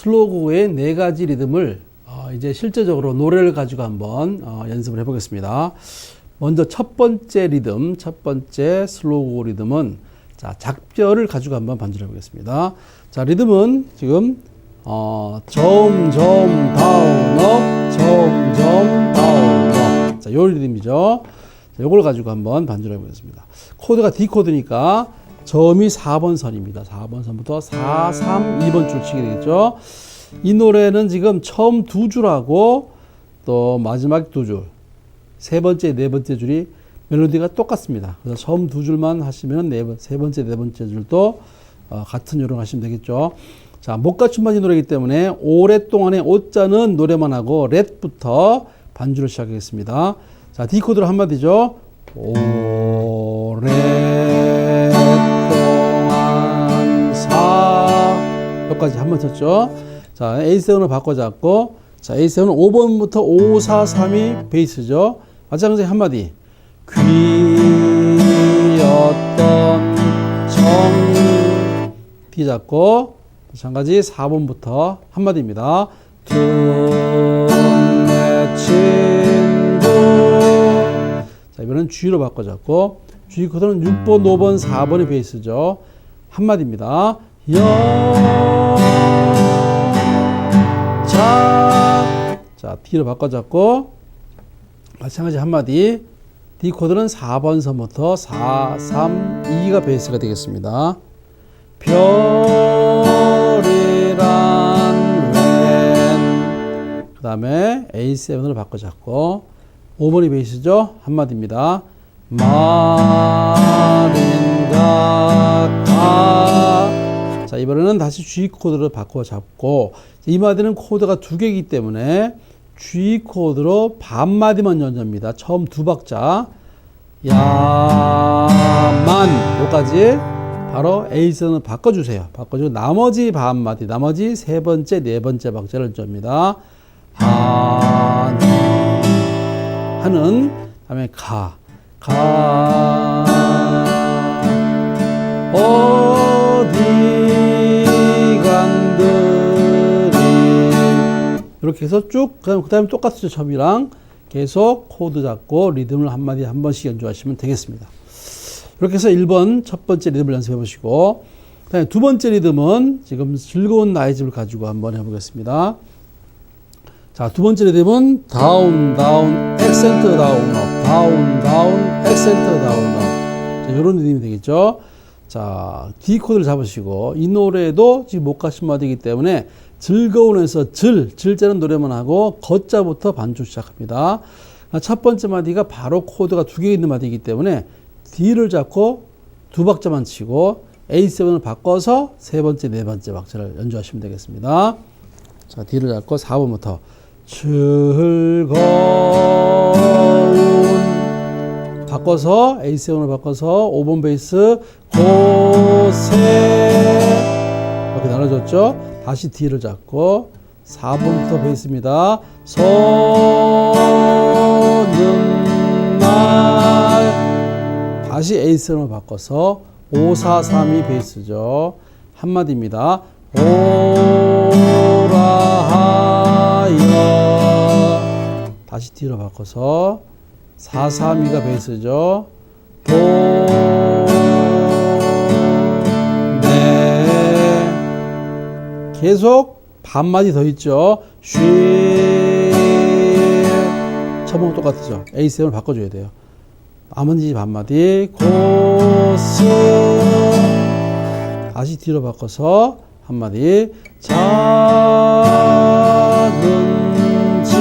슬로우의 네 가지 리듬을 어, 이제 실제적으로 노래를 가지고 한번 어, 연습을 해보겠습니다. 먼저 첫 번째 리듬, 첫 번째 슬로우 리듬은 자 작별을 가지고 한번 반주를 해보겠습니다. 자 리듬은 지금 어, 점점 다운 업, 점점 다운 업. 자, 요 리듬이죠. 자, 요걸 가지고 한번 반주를 해보겠습니다. 코드가 D 코드니까 점이 4번 선입니다. 4번 선부터 4, 3, 2번 줄 치게 되겠죠. 이 노래는 지금 처음 두 줄하고 또 마지막 두 줄, 세 번째, 네 번째 줄이 멜로디가 똑같습니다. 그래서 처음 두 줄만 하시면 네 번, 세 번째, 네 번째 줄도 어, 같은 요령 하시면 되겠죠. 자, 못 갖춘 반지 노래이기 때문에 오랫동안의 오자는 노래만 하고 렛부터 반주를 시작하겠습니다. 자, D 코드로 한마디죠. 오랫 5까지 한 번 쳤죠. 자, A7으로 바꿔잡고, 자, A7은 5번부터 5, 4, 3이 베이스죠. 마찬가지 한마디. 귀였던 정. D 잡고, 마찬가지 4번부터 한마디입니다. 둔내 친구. 자, 이번엔 G로 바꿔잡고, G 코드는 6번, 5번, 4번의 베이스죠. 한마디입니다. 여자 자, D로 바꿔 잡고 마찬가지 한마디 D 코드는 4번 선부터 4, 3, 2가 베이스가 되겠습니다. 별이란 웬. 그 다음에 A7으로 바꿔 잡고 5번이 베이스죠. 한마디입니다. 말인가 가. 자, 이번에는 다시 G 코드로 바꿔 잡고 이 마디는 코드가 두 개이기 때문에 G 코드로 반 마디만 연주합니다. 처음 두 박자. 야만 여기까지 바로 A선을 바꿔주세요. 바꿔주고 나머지 반 마디, 나머지 세 번째, 네 번째 박자를 연주합니다. 하니 하는 다음에 가, 가어 이렇게 해서 쭉 그 다음 그다음에 똑같죠 점이랑 계속 코드 잡고 리듬을 한 마디 한 번씩 연주하시면 되겠습니다. 이렇게 해서 1번 첫 번째 리듬을 연습해 보시고 두 번째 리듬은 지금 즐거운 나의 집을 가지고 한번 해보겠습니다. 자, 두 번째 리듬은 다운, 다운, 액센트 다운, 업, 다운, 다운, 액센트 다운, 업. 자, 이런 리듬이 되겠죠. 자, D 코드를 잡으시고 이 노래도 지금 못 가신 마디이기 때문에 즐거운에서 질, 질자는 노래만 하고 거자부터 반주 시작합니다. 첫 번째 마디가 바로 코드가 두 개 있는 마디이기 때문에 D를 잡고 두 박자만 치고 A7을 바꿔서 세 번째, 네 번째 박자를 연주하시면 되겠습니다. 자, D를 잡고 4번부터 즐거운 바꿔서 A7을 바꿔서 5번 베이스 고세 이렇게 나눠줬죠. 다시 D를 잡고 4번부터 베이스입니다. 서는 날 다시 A7을 바꿔서 5, 4, 3이 베이스죠. 한마디입니다. 오라 하여 다시 D로 바꿔서 4, 3, 2가 베이스죠. 도, 네. 계속 반마디 더 있죠. 쉬. 처음하고 똑같죠. A7을 바꿔줘야 돼요. 나머지 반마디. 고스. 다시 뒤로 바꿔서 한마디. 작은 집.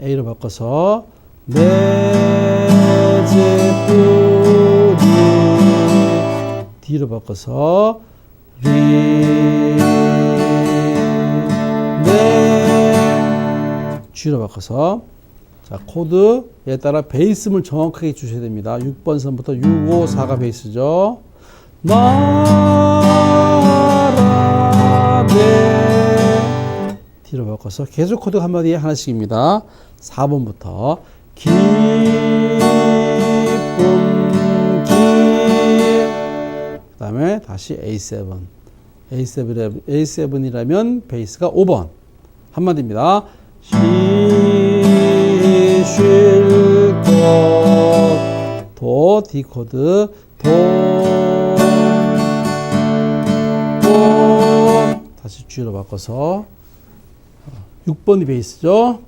A로 바꿔서 내 집뿐이 D로 바꿔서 리, 네, G로 바꿔서 자 코드에 따라 베이스를 정확하게 주셔야 됩니다. 6번 선부터 6, 5, 4가 베이스죠. 나라 네 D로 바꿔서 계속 코드 한마디에 하나씩입니다. 4번부터 기쁨 기. 그 다음에 다시 A7. A7, A7이라면 베이스가 5번. 한마디입니다. 쉴곳 도 D 코드 도 도. 다시 G로 바꿔서 6번이 베이스죠.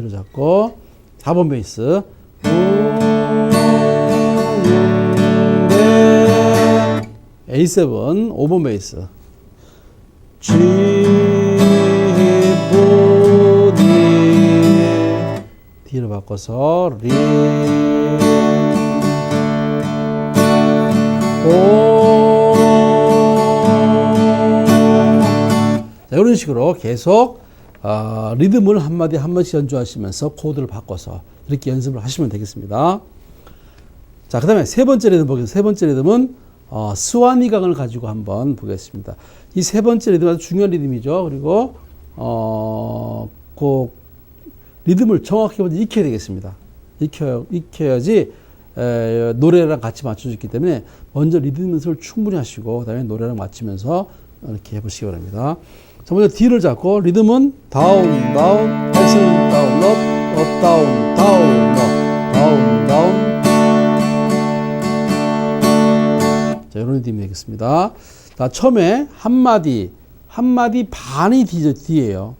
D로 잡고 4번 베이스. A7 5번 베이스. G분이 D로 바꿔서 리 오. 자, 이런 식으로 계속 아, 리듬을 한마디 한마디씩 연주하시면서 코드를 바꿔서 이렇게 연습을 하시면 되겠습니다. 자, 그 다음에 세 번째 리듬 보겠습니다. 세 번째 리듬은 어, 스와니강을 가지고 한번 보겠습니다. 이 세 번째 리듬 아주 중요한 리듬이죠. 그리고 어, 그 리듬을 정확히 먼저 익혀야 되겠습니다. 익혀, 익혀야지 에, 노래랑 같이 맞춰주기 때문에 먼저 리듬 연습을 충분히 하시고 그다음에 노래랑 맞추면서 이렇게 해보시기 바랍니다. 자, 먼저 D를 잡고 리듬은 다운, 다운, S는 다운, 업, 업, 다운, 다운, 업, 다운, 다운. 자, 이런 리듬이 되겠습니다. 자, 처음에 한 마디, 한 마디 반이 D죠, D예요.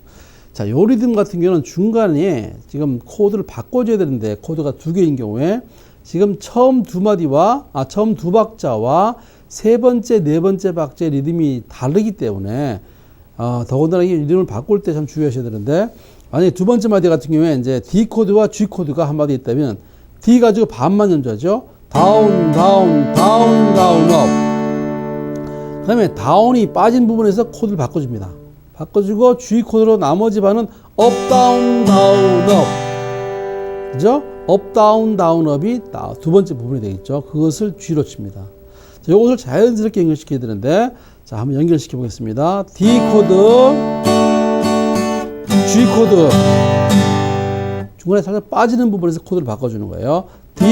자, 요 리듬 같은 경우는 중간에 지금 코드를 바꿔줘야 되는데 코드가 두 개인 경우에 지금 처음 두 마디와 아 처음 두 박자와 세 번째 네 번째 박자의 리듬이 다르기 때문에 아, 더군다나 이 리듬을 바꿀 때 참 주의하셔야 되는데 만약에 두 번째 마디 같은 경우에 이제 D 코드와 G 코드가 한 마디 있다면 D 가지고 반만 연주하죠. 다운 다운 다운 다운 업. 그다음에 다운이 빠진 부분에서 코드를 바꿔줍니다. 바꿔주고 G 코드로 나머지 반은 업 다운 다운 업. 그죠? 업 다운 다운 업이 두 번째 부분이 되겠죠. 그것을 G로 칩니다. 자, 이것을 자연스럽게 연결시켜야 되는데 자, 한번 연결시켜 보겠습니다. D 코드 G 코드 중간에 살짝 빠지는 부분에서 코드를 바꿔주는 거예요. D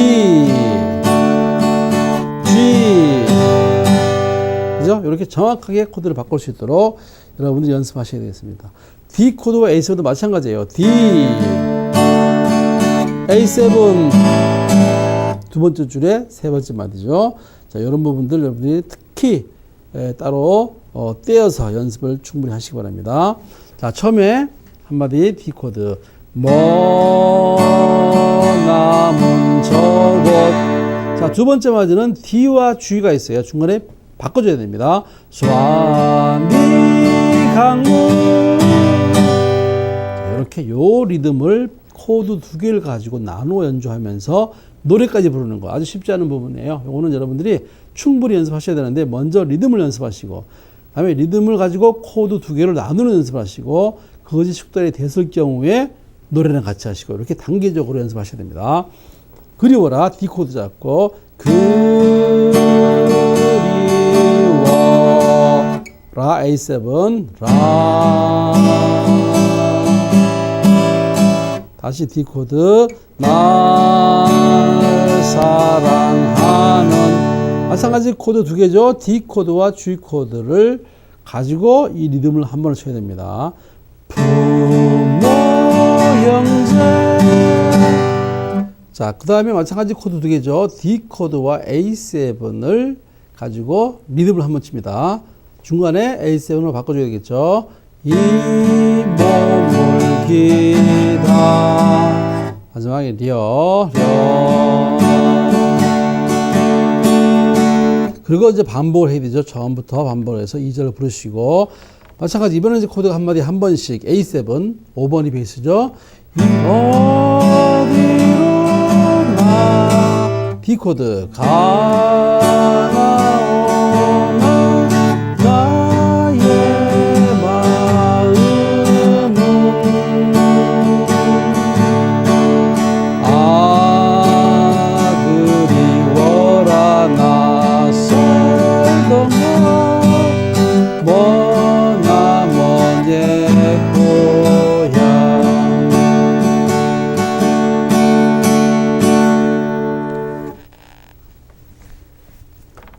G 그죠? 이렇게 정확하게 코드를 바꿀 수 있도록 여러분들이 연습하셔야 되겠습니다. D 코드와 A7도 마찬가지예요. D A7 두 번째 줄에 세 번째 마디죠. 자, 이런 부분들 여러분들이 특히 에, 따로 어, 떼어서 연습을 충분히 하시기 바랍니다. 자, 처음에 한마디 D 코드 머나문 저곳 자, 두 번째 마디는 D와 G가 있어요. 중간에 바꿔줘야 됩니다. 스와미 자, 이렇게 요 리듬을 코드 두 개를 가지고 나누어 연주하면서 노래까지 부르는 거 아주 쉽지 않은 부분이에요. 요거는 여러분들이 충분히 연습하셔야 되는데 먼저 리듬을 연습하시고 다음에 리듬을 가지고 코드 두 개를 나누는 연습을 하시고 그것이 숙달이 됐을 경우에 노래랑 같이 하시고 이렇게 단계적으로 연습하셔야 됩니다. 그리워라 D 코드 잡고 그리워 라 A7 라 다시 D 코드 날 사랑하는 마찬가지 코드 두 개죠. D 코드와 G 코드를 가지고 이 리듬을 한 번을 쳐야 됩니다. 부모 형제 자, 그 다음에 마찬가지 코드 두 개죠. D 코드와 A7을 가지고 리듬을 한 번 칩니다. 중간에 A7으로 바꿔줘야 되겠죠. 이 몸을 기다. 마지막에 리어, 려. 그리고 이제 반복을 해야 되죠. 처음부터 반복을 해서 2절을 부르시고. 마찬가지 이번에 이제 코드가 한 마디 한 번씩 A7, 5번이 베이스죠. 어디로 나 D 코드 가나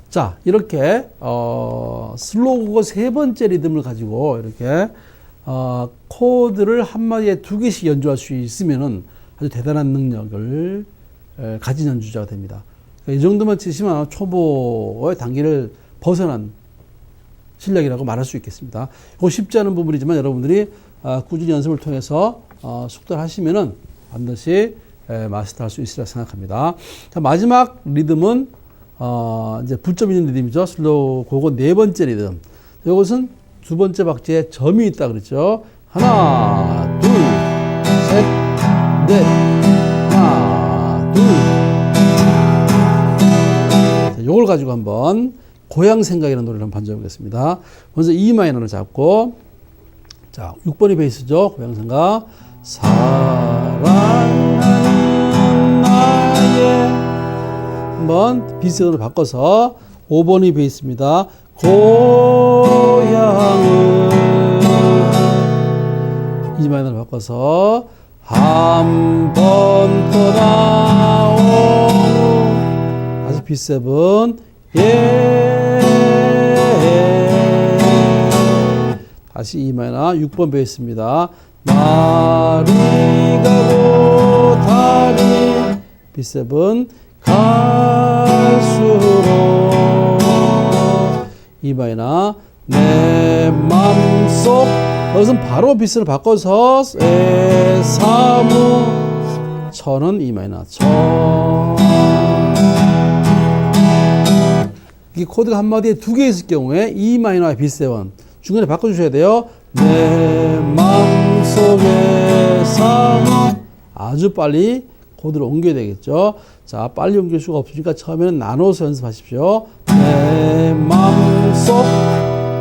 자, 이렇게, 어, 슬로우고 세 번째 리듬을 가지고 이렇게, 어, 코드를 한 마디에 두 개씩 연주할 수 있으면은 아주 대단한 능력을 에, 가진 연주자가 됩니다. 그러니까 이 정도만 치시면 초보의 단계를 벗어난 실력이라고 말할 수 있겠습니다. 이거 쉽지 않은 부분이지만 여러분들이 아, 꾸준히 연습을 통해서 어, 숙달을 하시면은 반드시 에, 마스터할 수 있으리라 생각합니다. 자, 마지막 리듬은 어, 이제 불점 있는 리듬이죠. 슬로우 그거 네 번째 리듬. 이것은 두 번째 박자에 점이 있다 그랬죠. 하나, 둘, 셋, 넷. 하나, 둘. 자, 요걸 가지고 한번 고향 생각이라는 노래를 한번 반주해보겠습니다. 먼저 E 마이너를 잡고 자, 6번이 베이스죠. 고향 생각. 사랑하는 나의 한번 비스로 바꿔서 5번이 베이스입니다. 고향을 이 마이너를 바꿔서 한번 떠나오고 다시 B7 예. 다시 E 마이너 6번 베이스입니다. 날이 가고 달이 B7 갈수록 이 마이너 내 맘속 여기서 바로 비스를 바꿔서 에 사무 천은 이 마이너 천. 이 코드가 한 마디에 두 개 있을 경우에 E 마이너와 B7 중간에 바꿔주셔야 돼요. 내 마음속에 사무 아주 빨리 코드를 옮겨야 되겠죠. 자, 빨리 옮길 수가 없으니까 처음에는 나눠서 연습하십시오. 내 마음속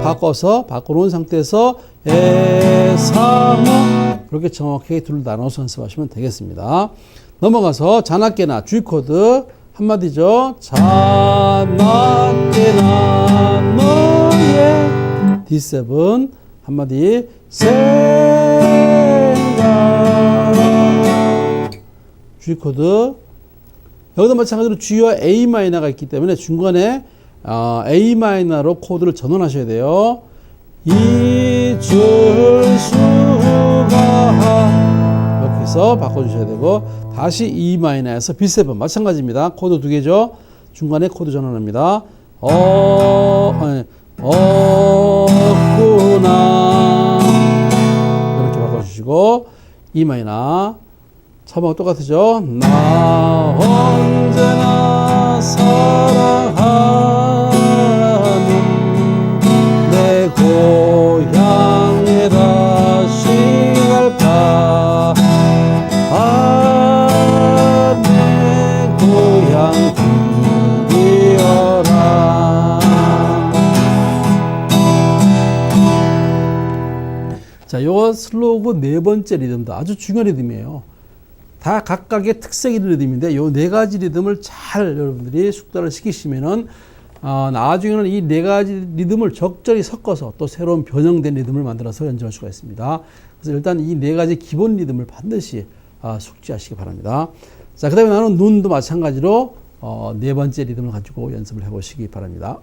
바꿔서 바꿔놓은 상태에서 에 사무 이렇게 정확하게 둘 나눠서 연습하시면 되겠습니다. 넘어가서 자나깨나 G 코드 한마디죠. 자나깨나 너의 D7 한마디 생각 G 코드 여기도 마찬가지로 G와 A 마이너가 있기 때문에 중간에 어, A 마이너로 코드를 전환하셔야 돼요. 잊을 수가 이렇게 해서 바꿔주셔야 되고 다시 E 마이너에서 B7 마찬가지입니다. 코드 두 개죠. 중간에 코드 전환합니다. 어, 아니, 없구나 이렇게 바꿔주시고 E 마이너 처음하고 똑같으죠. 나 언제나 사랑하는 내 고향에 다시 갈까 아 내 고향 드디어라 자, 요 슬로우 네 번째 리듬도 아주 중요한 리듬이에요. 다 각각의 특색이 리듬인데 요 네 가지 리듬을 잘 여러분들이 숙달을 시키시면은 어, 나중에는 이 네 가지 리듬을 적절히 섞어서 또 새로운 변형된 리듬을 만들어서 연주할 수가 있습니다. 그래서 일단 이 네 가지 기본 리듬을 반드시 아, 숙지하시기 바랍니다. 자, 그 다음에 나는 눈도 마찬가지로 어, 네 번째 리듬을 가지고 연습을 해보시기 바랍니다.